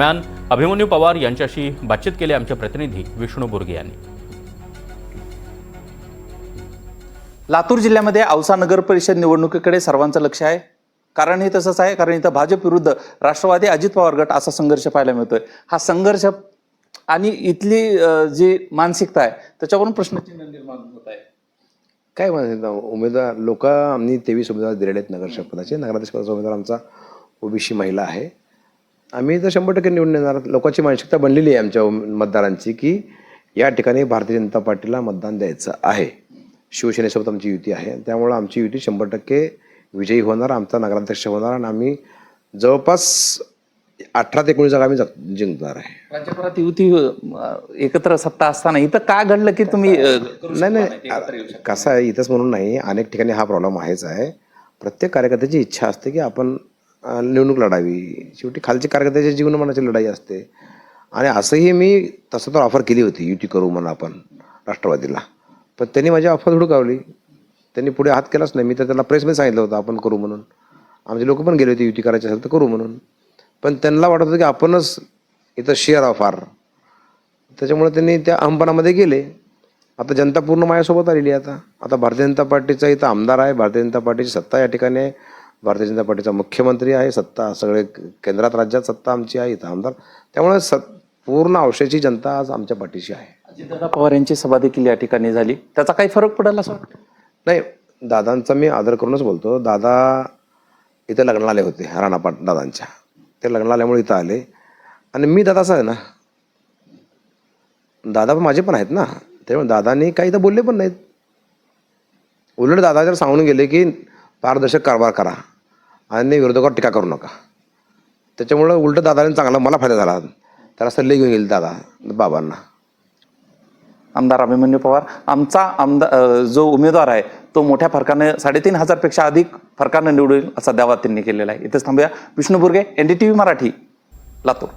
दरम्यान अभिमन्यू पवार यांच्याशी बातचीत केली आमचे प्रतिनिधी विष्णू बुर्गे यांनी. लातूर जिल्ह्यामध्ये औसा नगर परिषद निवडणुकीकडे सर्वांचं लक्ष आहे. कारण हे तसंच आहे कारण इथं भाजप विरुद्ध राष्ट्रवादी अजित पवार गट असा संघर्ष पाहायला मिळतोय. हा संघर्ष आणि इथली जी मानसिकता आहे त्याच्यावरून प्रश्नचिन्ह निर्माण होत आहे. काय म्हणतात उमेदवार लोक आम्ही तेवीस उमेदवार दिलेले आहेत नगरसेवक पदाचे नगराध्यक्ष पदाचा उमेदवार आमचा ओबीसी महिला आहे. आम्ही तर शंभर टक्के निवडून येणार. लोकांची मानसिकता बनलेली आहे आमच्या मतदारांची की या ठिकाणी भारतीय जनता पार्टीला मतदान द्यायचं आहे. शिवसेनेसोबत आमची युती आहे. त्यामुळं आमची युती शंभर टक्के विजयी होणार आमचा नगराध्यक्ष होणार आणि आम्ही जवळपास अठरा ते एकोणीस जागा आम्ही जग- जिंकणार आहे. राज्यभरात युती एकत्र सत्ता असताना इथं का घडलं की तुम्ही नाही नाही? कसं आहे इथंच म्हणून नाही अनेक ठिकाणी हा प्रॉब्लेम आहेच आहे. प्रत्येक कार्यकर्त्याची इच्छा असते की आपण निवडणूक लढावी. शेवटी खालची कार्यकर्त्याच्या जीवनमानाची लढाई असते. आणि असंही मी तसं तर ऑफर केली होती युती करू म्हणून आपण राष्ट्रवादीला. पण त्यांनी माझी ऑफर हुडकावली त्यांनी पुढे हात केलाच नाही. मी तर त्याला प्रेसमध्ये सांगितलं होतं आपण करू म्हणून. आमचे लोक पण गेले होते युती करायची असेल तर करू म्हणून. पण त्यांना वाटत होतं की आपणच इथं शेअर ऑफार त्याच्यामुळे त्यांनी त्या अहमपणामध्ये गेले. आता जनता पूर्ण माझ्यासोबत आलेली आहे आता. आता भारतीय जनता पार्टीचा इथं आमदार आहे. भारतीय जनता पार्टीची सत्ता या ठिकाणी आहे. भारतीय जनता पार्टीचा मुख्यमंत्री आहे सत्ता सगळे केंद्रात राज्यात सत्ता आमची आहे इथं आमदार. त्यामुळे सत पूर्ण औषधाची जनता आज आमच्या पाठीशी आहे. अजितदादा पवार यांची सभा देखील या ठिकाणी झाली. त्याचा काही फरक पडेल असं वाटतं? नाही दादांचा मी आदर करूनच बोलतो. दादा इथं लग्नाला आले होते राणापाट दादांच्या. ते लग्नाला आल्यामुळे इथं आले. आणि मी दादाचा आहे ना. दादा पण माझे पण आहेत ना. त्यामुळे दादांनी काही इथं बोलले पण नाहीत. उलट दादा जर सांगून गेले की पारदर्शक कारभार करा. आणि विरोधकावर टीका करू नका? त्याच्यामुळं उलट दादाने चांगला मला फायदा झाला. त्याला सल्ले घेऊन येईल दादा बाबांना. आमदार अभिमन्यू पवार आमचा आमदार जो उमेदवार आहे तो मोठ्या फरकाने साडेतीन हजारपेक्षा अधिक फरकानं निवडेल असा दावा त्यांनी केलेला आहे. इथेच थांबूया. विष्णू बुर्गे व्ही मराठी लातूर.